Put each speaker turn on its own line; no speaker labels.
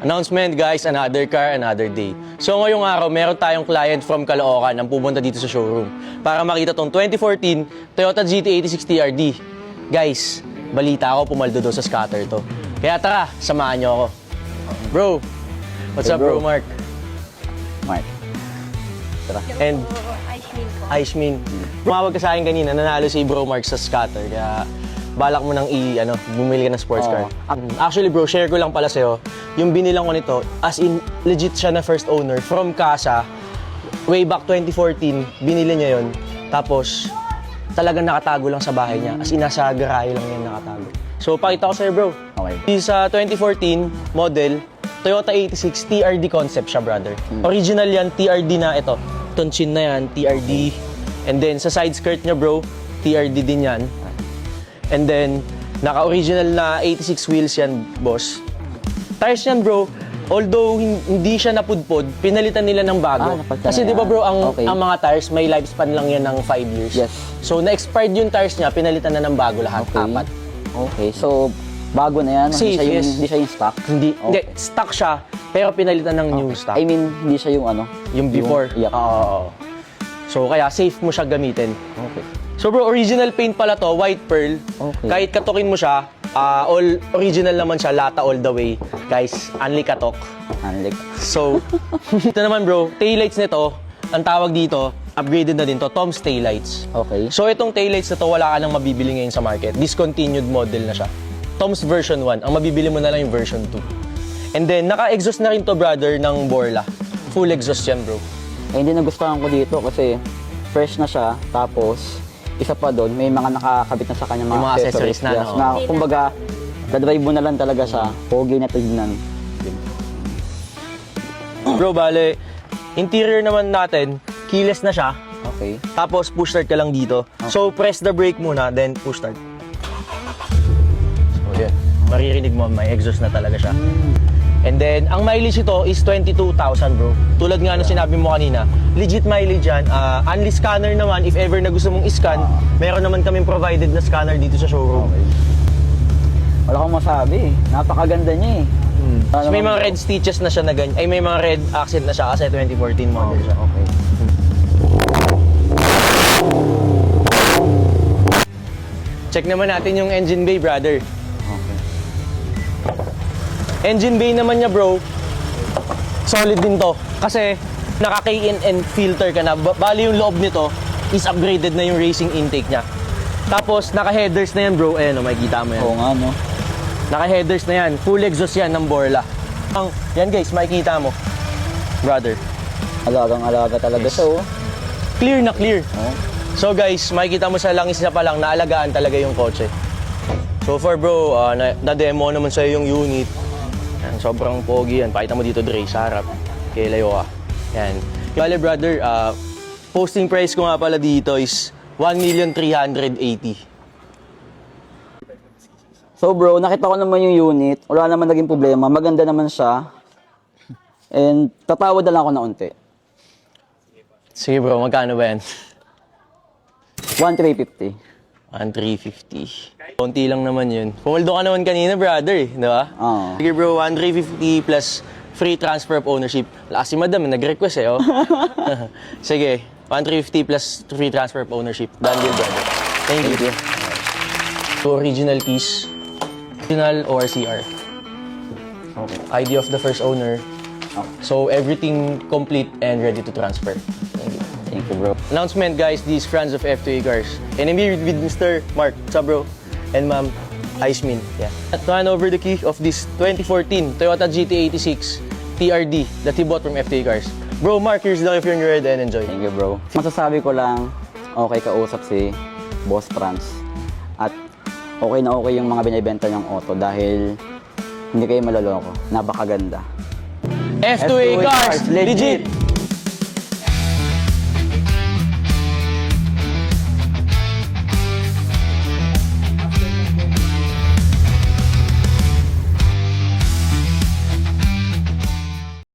Announcement guys, another car, another day. So ngayong araw, meron tayong client from Caloocan ang pupunta dito sa showroom para makita tong 2014 Toyota GT86 TRD. Guys, balita ako pumaldo daw sa scatter to. Kaya tara, samahan nyo ako. Bro, what's
Hey,
up bro,
bro.
Mark?
Mark. Tara.
And
Ice cream po.
Aishmin, tumawag ka sa akin kanina, nanalo si Bro Mark sa scatter. Kaya balak mo nang i, ano, bumili ka ng sports
Oo.
car. Ac- Actually bro, share ko lang pala sa'yo, yung binilang ko nito, as in, legit siya na first owner from Casa. Way back 2014, binili niya yon Tapos, talagang nakatago lang sa bahay niya. As in, nasa garahe lang yan nakatago. So, pakita ko sa'yo bro.
Okay.
Yung Sa 2014 model, Toyota 86 TRD concept siya, brother. Original yan, TRD na ito. Tonchin na yan, TRD. And then, sa side skirt niya, bro, TRD din yan. And then, naka-original na 86 wheels yan, boss. Tires yan, bro. Although hin- hindi siya napudpod, pinalitan nila ng bago.
Ah,
Kasi di ba bro, ang,
Okay.
ang mga tires, may lifespan lang yan ng 5 years.
Yes.
So, na-expired yung tires niya, pinalitan na ng bago lahat,
Okay.
apat.
Okay, so bago na yan.
Safe,
hindi siya yung,
yes.
hindi siya yung stock.
Hindi,
Okay.
hindi, stock siya, pero pinalitan ng new stock.
I mean, hindi siya yung ano.
yung before. Oo, oo, oo. So, kaya safe mo siya gamitin.
Okay.
So bro, original paint pala to, white pearl.
Okay.
Kahit katukin mo siya, ah, all original naman siya, lata all the way. Guys, unli katok.
Unlike,
So, ito naman bro, taillights nito, ang tawag dito, upgraded na din to, Tom's taillights.
okay.
So itong taillights na to, wala ka nang mabibili ngayon sa market. Discontinued model na siya. Tom's version 1, ang mabibili mo na lang yung version 2. And then, naka-exhaust na rin to brother ng Borla. Full exhaust yan bro.
Eh, hindi nagustuhan ko dito kasi fresh na siya. Tapos, isa pa doon, may mga nakakabit na sa kanya mga,
Yung mga accessories na,
Yes,
no?
na kumbaga, dadrive mo na lang talaga siya. Pogi na tignan.
Bro, bale, interior naman natin, keyless na siya.
Okay.
Tapos push start ka lang dito. So press the brake muna, then push start. So yun, maririnig mo may exhaust na talaga siya. And then, ang mileage ito is 22,000 bro. Tulad nga ng sinabi mo kanina, legit mileage yan. Uh, only scanner naman, if ever na gusto mong i-scan, meron naman kaming provided na scanner dito sa showroom.
Wala akong masabi eh. Napakaganda niya eh.
So,
Ano
may mga red stitches na siya na ganyan. Ay, may mga red accent na siya kasi 2014 model siya.
Okay.
Check naman natin yung engine bay, brother. Engine bay naman niya bro, solid din to. Kasi naka-K-in and filter ka na. Ba- Bali yung loob nito is upgraded na yung racing intake niya. Tapos naka-headers na yan bro. Ayan o, makikita mo yan.
Oo nga no.
Naka-headers na yan. Full exhaust yan ng Borla. Ang, yan guys, makikita mo. Brother.
Alagang alaga talaga
Yes.
siya oh.
Clear na clear.
Oh.
So guys, makikita mo sa langis na pa lang, naalagaan talaga yung kotse. So far bro, na- na-demo naman sa'yo yung unit. Sobrang pogi yan. Pakita mo dito Dre, sa harap. Kay Layo ka. Yan. Bale brother, ah, posting price ko nga pala dito is 1,380,000.
So bro, nakita ko naman yung unit. Wala naman naging problema. Maganda naman siya. And tatawad na lang ako na unti.
Sige bro, magkano ba yan?
1,350.
1,350. Konti lang naman yun. Pumaldo ka naman kanina, brother, eh, di ba?
Oo.
Sige bro, 1,350 plus free transfer of ownership. Lakas si madam, nag-request eh, oh. Sige, 1,350 plus free transfer of ownership. Done deal, brother. Thank,
Thank
you.
you.
So, original keys. Original ORCR.
Okay.
ID of the first owner.
Okay.
So, everything complete and ready to transfer. Thank you.
Bro.
Announcement guys, these friends of F2A Cars. And I'm here with Mr. Mark. What's up bro? And ma'am, Aismin. Yeah. At to hand over the key of this 2014 Toyota GT86 TRD that he bought from F2A Cars. Bro, Mark, here's the if you're ready and enjoy.
Thank you bro. Masasabi ko lang, okay kausap si Boss Franz. At okay na okay yung mga binibenta niyang auto dahil hindi kayo maloloko. Napakaganda.
F2A Cars, legit!